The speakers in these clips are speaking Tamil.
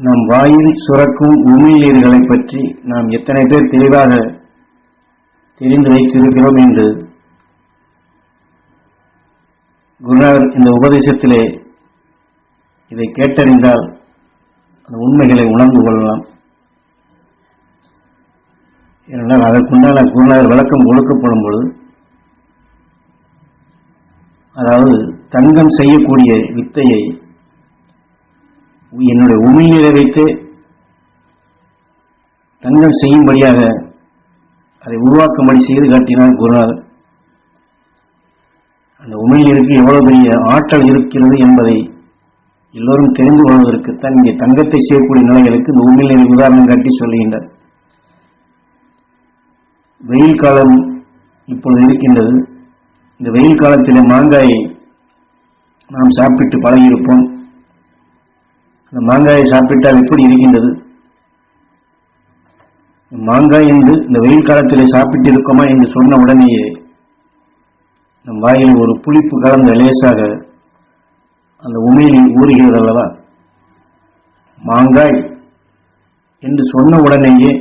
நம் வாயில் சுரக்கும் உமிழ்நீர்களை பற்றி நாம் எத்தனை பேர் தெளிவாக தெரிந்து வைத்திருக்கிறோம் என்று குருநாதர் இந்த உபதேசத்திலே இதை கேட்டறிந்தால் அந்த உண்மைகளை உணர்ந்து கொள்ளலாம். ஏனென்றால் அதற்குண்டான குருநாதர் விளக்கம் கொடுக்கப்படும் பொழுது அதாவது தங்கம் செய்யக்கூடிய வித்தையை என்னுடைய உமிழ்நீரை வைத்து தங்கம் செய்யும்படியாக அதை உருவாக்கும்படி செய்து காட்டினார் குருநாதர். அந்த உமிழ்நீருக்கு எவ்வளவு பெரிய ஆற்றல் இருக்கிறது என்பதை எல்லோரும் தெரிந்து கொள்வதற்குத்தான் இங்கே தங்கத்தை செய்யக்கூடிய நிலைகளுக்கு இந்த உமிழ்நீரை உதாரணம் காட்டி சொல்லுகின்றார். வெயில் காலம் இப்பொழுது இருக்கின்றது. இந்த வெயில் காலத்தில் மாங்காயை நாம் சாப்பிட்டு பழகியிருப்போம். அந்த மாங்காயை சாப்பிட்டால் எப்படி இருக்கின்றது? மாங்காய் என்று இந்த வெயில் காலத்திலே சாப்பிட்டு இருக்கோமா என்று சொன்ன உடனேயே நம் வாயில் ஒரு புளிப்பு கலந்த லேசாக அந்த உமையில் ஊறுகிறது அல்லவா? மாங்காய் என்று சொன்ன உடனேயே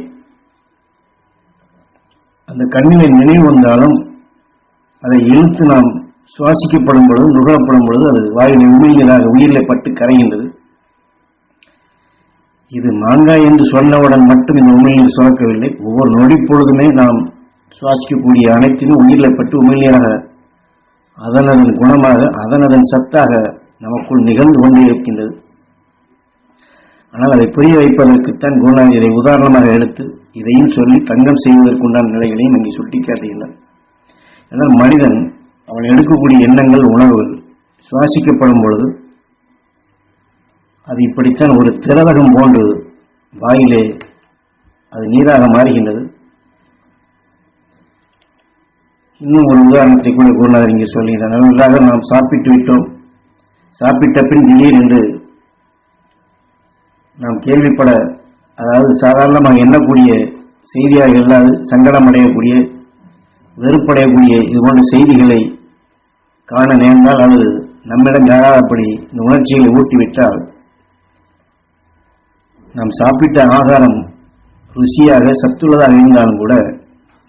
அந்த கண்ணிலே நினைவு வந்தாலும் அதை இழுத்து நாம் சுவாசிக்கப்படும் பொழுது நுகரப்படும் பொழுது அது வாயிலை உமையிலாக உயிரிலே பட்டு கரைகின்றது. இது மாங்காய் என்று சொன்னவுடன் மட்டும் இந்த உமிழ்நீர் சுரக்கவில்லை ஒவ்வொரு நொடி பொழுதுமே நாம் சுவாசிக்கக்கூடிய அனைத்திலும் உயிரிலை பட்டு உமிழ்நீராக அதனதன் குணமாக அதனதன் சத்தாக நமக்குள் நிகழ்ந்து கொண்டே இருக்கின்றது. ஆனால் அதை புரிய வைப்பதற்குத்தான் குருநாதர் இதை உதாரணமாக எடுத்து இதையும் சொல்லி தங்கம் செய்வதற்குண்டான நிலைகளையும் இங்கே சுட்டிக்காட்டுகின்றார். ஏன்னால் மனிதன் அவன் எடுக்கக்கூடிய எண்ணங்கள் உணர்வுகள் சுவாசிக்கப்படும் பொழுது அது இப்படித்தான் ஒரு திரவகம் போன்று வாயிலே அது நீராக மாறுகின்றது. இன்னும் ஒரு உதாரணத்தை கூட குருநாதர் இங்கே சொல்லுகிறார் நன்றாக நாம் சாப்பிட்டு விட்டோம். சாப்பிட்ட பின் திடீர் என்று நாம் கேள்விப்பட அதாவது சாதாரணமாக எண்ணக்கூடிய செய்தியாக இல்லாது சங்கடம் அடையக்கூடிய வெறுப்படையக்கூடிய இது போன்ற செய்திகளை காண நேர்ந்தால் அது நம்மிடம் யாராதபடி இந்த உணர்ச்சிகளை ஊட்டிவிட்டால் நாம் சாப்பிட்ட ஆகாரம் ருசியாக சத்துள்ளதாக இருந்தாலும் கூட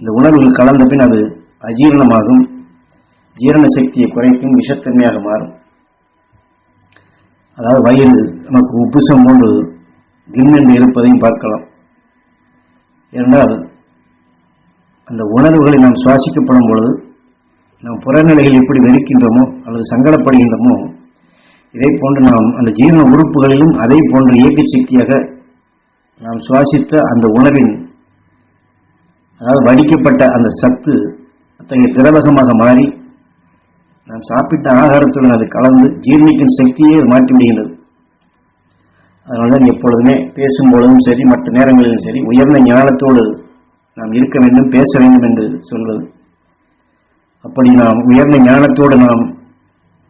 இந்த உணர்வுகள் கலந்த பின் அது அஜீரணமாகும். ஜீரண சக்தியை குறைக்கும் விஷத்தன்மையாக மாறும். அதாவது வயிறு நமக்கு உப்புசம் போன்று கிண்ணென்று இருப்பதையும் பார்க்கலாம். இரண்டாவது அந்த உணர்வுகளை நாம் சுவாசிக்கப்படும் பொழுது நாம் புறநிலைகள் எப்படி வெறுக்கின்றோமோ அல்லது சங்கடப்படுகின்றோமோ இதை போன்று நாம் அந்த ஜீரண உறுப்புகளிலும் அதே போன்ற இயக்க சக்தியாக நாம் சுவாசித்த அந்த உணவின் அதாவது வடிக்கப்பட்ட அந்த சத்து அத்தகைய திரவகமாக மாறி நாம் சாப்பிட்ட ஆகாரத்துடன் அது கலந்து ஜீர்ணிக்கும் சக்தியே அது மாற்றி விடுகின்றது. அதனால்தான் எப்பொழுதுமே பேசும் பொழுதும் சரி மற்ற நேரங்களிலும் சரி உயர்ந்த ஞானத்தோடு நாம் இருக்க வேண்டும் பேச வேண்டும் என்று சொல்வது. அப்படி நாம் உயர்ந்த ஞானத்தோடு நாம்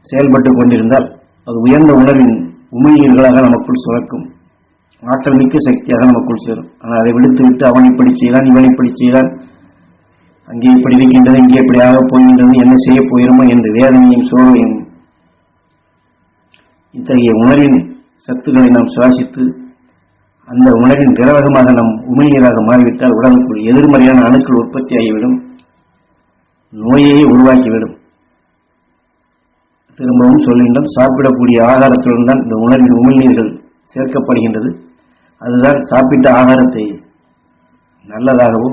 செயல்பட்டு கொண்டிருந்தால் அது உயர்ந்த உணர்வின் உமிழ்நீர்களாக நமக்குள் சுரக்கும். ஆற்றல் மிக்க சக்தியாக நமக்குள் சேரும். ஆனால் அதை விடுத்து விட்டு அவன் இப்படி செய்தான் இவன் இப்படி செய்தான். அங்கே இப்படி இருக்கின்றது இங்கே இப்படி போகின்றது என்ன செய்ய போகிறோமோ என்று வேதனையும் சோர்வையும் இத்தகைய உணர்வின் சத்துக்களை நாம் சுவாசித்து அந்த உணவின் திரவகமாக நம் உமிழ்நீராக மாறிவிட்டால் உடலுக்குள் எதிர்மறையான அணுக்கள் உற்பத்தி ஆகிவிடும் நோயையே உருவாக்கிவிடும். திரும்பவும் சொல்கின்றோம் சாப்பிடக்கூடிய ஆகாரத்துடன் தான் இந்த உணர்வின் உமிழ்நீர்கள் சேர்க்கப்படுகின்றது. அதுதான் சாப்பிட்ட ஆகாரத்தை நல்லதாகவோ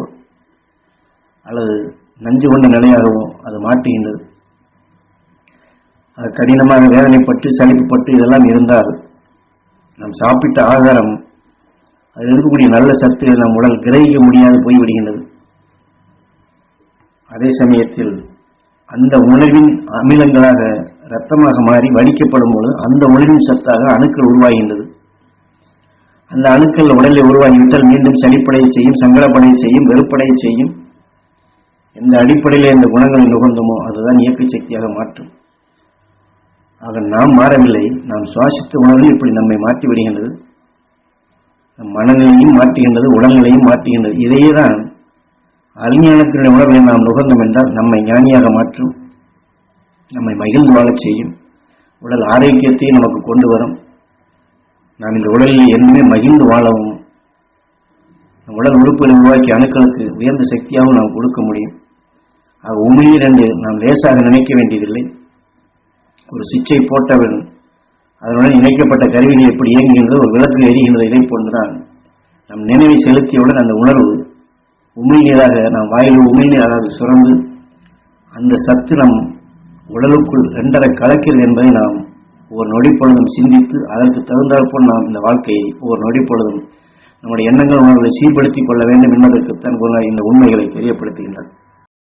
அல்லது நஞ்சு கொண்ட நிலையாகவோ அது மாட்டுகின்றது அது கடினமாக வேதனைப்பட்டு சளிப்புப்பட்டு இதெல்லாம் இருந்தால் நாம் சாப்பிட்ட ஆகாரம் அதில் இருக்கக்கூடிய நல்ல சத்துக்களை நம் உடல் கிரகிக்க முடியாது போய்விடுகின்றது. அதே சமயத்தில் அந்த உணவின் அமிலங்களாக இரத்தமாக மாறி வடிக்கப்படும் பொழுது அந்த உணவின் சத்தாக அணுக்கள் உருவாகின்றது. அந்த அணுக்கள் உடலில் உருவாகிவிட்டால் மீண்டும் சளிப்படைய செய்யும் சங்கடப்படைய செய்யும் வெறுப்படைய செய்யும். எந்த அடிப்படையில் இந்த குணங்கள் நுகர்ந்தோமோ அதுதான் இயக்க சக்தியாக மாற்றும். ஆக நாம் மாறவில்லை. நாம் சுவாசித்த உணவில் இப்படி நம்மை மாற்றி விடுகின்றது. நம் மனநிலையும் மாற்றுகின்றது உடல்நிலையும் மாற்றுகின்றது. இதையே தான் அறிஞானத்தினுடைய உணர்வை நாம் நுகர்ந்தோம் என்றால் நம்மை ஞானியாக மாற்றும் நம்மை மகிழ்ந்து வாழச் செய்யும். உடல் ஆரோக்கியத்தையும் நமக்கு கொண்டு வரும். நாம் இந்த உடலில் என்னமே மகிழ்ந்து வாழவும் நம் உடல் உறுப்புகளை உருவாக்கி அணுக்களுக்கு உயர்ந்த சக்தியாகவும் நாம் கொடுக்க முடியும். ஆக உண்மையில் என்று நாம் லேசாக நினைக்க வேண்டியதில்லை. ஒரு சுவிட்சை போட்டவன் அதனுடன் இணைக்கப்பட்ட கருவிகள் எப்படி இயங்குகின்றது ஒரு விளக்கு எரிகின்றது இதை போன்றுதான் நம் நினைவை செலுத்தியவுடன் அந்த உணர்வு உமிழ்நீராக நாம் வாயில் உமிழ்நீர் அதாவது சுரந்து அந்த சத்து நம் உடலுக்குள் ரெண்டரை கலக்கிறது என்பதை நாம் ஒரு நொடி பொழுதும் சிந்தித்து அதற்கு தகுந்தாற்போல் நாம் இந்த வாழ்க்கையை ஒவ்வொரு நொடி பொழுதும் நம்முடைய எண்ணங்கள் உணர்வுகளை சீர்படுத்திக் கொள்ள வேண்டும் என்பதற்குத்தான் இந்த உண்மைகளை தெரியப்படுத்துகின்றன